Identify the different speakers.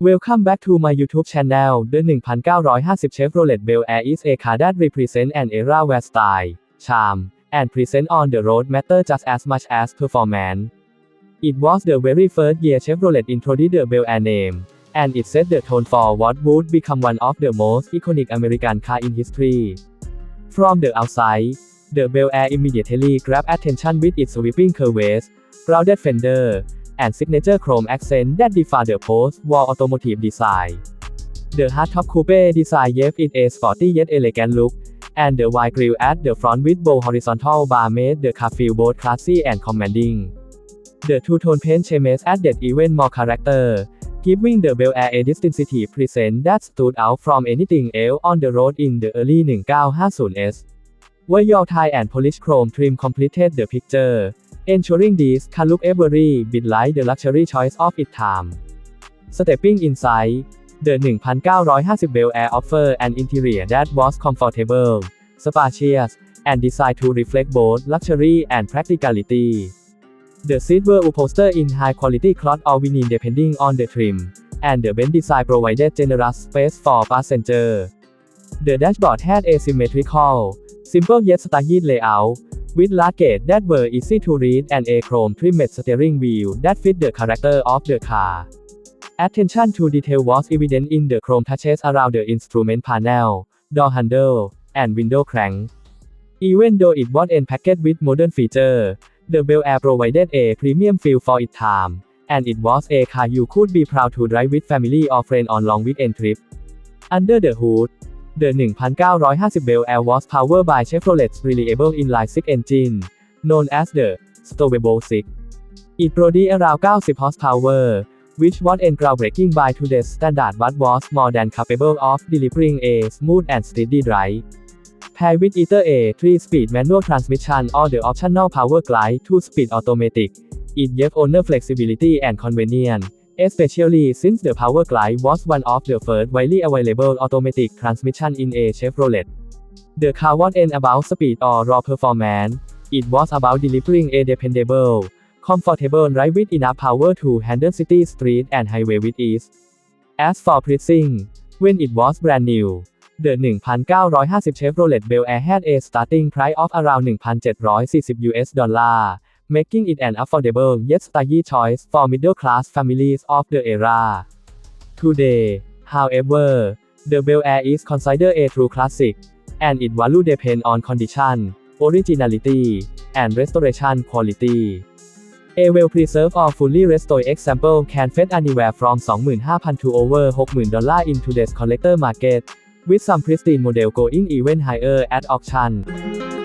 Speaker 1: Welcome back to my YouTube channel. The 1950 Chevrolet Bel Air is a car that represents an era where style, charm, and presence on the road matter just as much as performance. It was the very first year Chevrolet introduced the Bel Air name, and it set the tone for what would become one of the most iconic American car in history. From the outside, the Bel Air immediately grabbed attention with its sweeping curves, rounded fender, and signature chrome accent that define the post-war automotive design. The hardtop coupe design gave it a sporty yet elegant look, and the wide grille at the front with bow horizontal bar made the car feel both classy and commanding. The two-tone paint schemes added even more character, giving the Bel Air a distinctive presence that stood out from anything else on the road in the early 1950s. Royal tie and polished chrome trim completed the picture, ensuring this car look every bit like the luxury choice of its time. Stepping inside, the 1950 Bel Air offer an interior that was comfortable, spacious, and designed to reflect both luxury and practicality. The seats were upholstered in high-quality cloth or vinyl depending on the trim, and the bench design provided generous space for passengers. The dashboard had a symmetrical, simple yet stylish layout, with large gates that were easy to read and a chrome-trimmed steering wheel that fit the character of the car. Attention to detail was evident in the chrome touches around the instrument panel, door handle, and window crank. Even though it was packaged with modern features, the Bel Air provided a premium feel for its time, and it was a car you could be proud to drive with family or friends on long weekend trips. Under the hood, the 1950 Bel Air was powered by Chevrolet's reliable inline-six engine, known as the Stowable 6. It produced around 90 horsepower, which was a groundbreaking by today's standard but was more than capable of delivering a smooth and steady drive. Paired with either a 3-speed manual transmission or the optional power glide 2-speed automatic, it gave owner flexibility and convenience, especially since the power glide was one of the first widely available automatic transmission in a Chevrolet. The car wasn't about speed or raw performance, it was about delivering a dependable, comfortable ride with enough power to handle city street and highway with ease. As for pricing, when it was brand new, the 1950 Chevrolet Bel Air had a starting price of around 1,740 US dollar, making it an affordable yet stylish choice for middle-class families of the era. Today, however, the Bel Air is considered a true classic, and its value depends on condition, originality, and restoration quality. A well-preserved or fully restored example can fetch anywhere from 25,000 to over 60,000 dollars in today's collector market, with some pristine model going even higher at auction.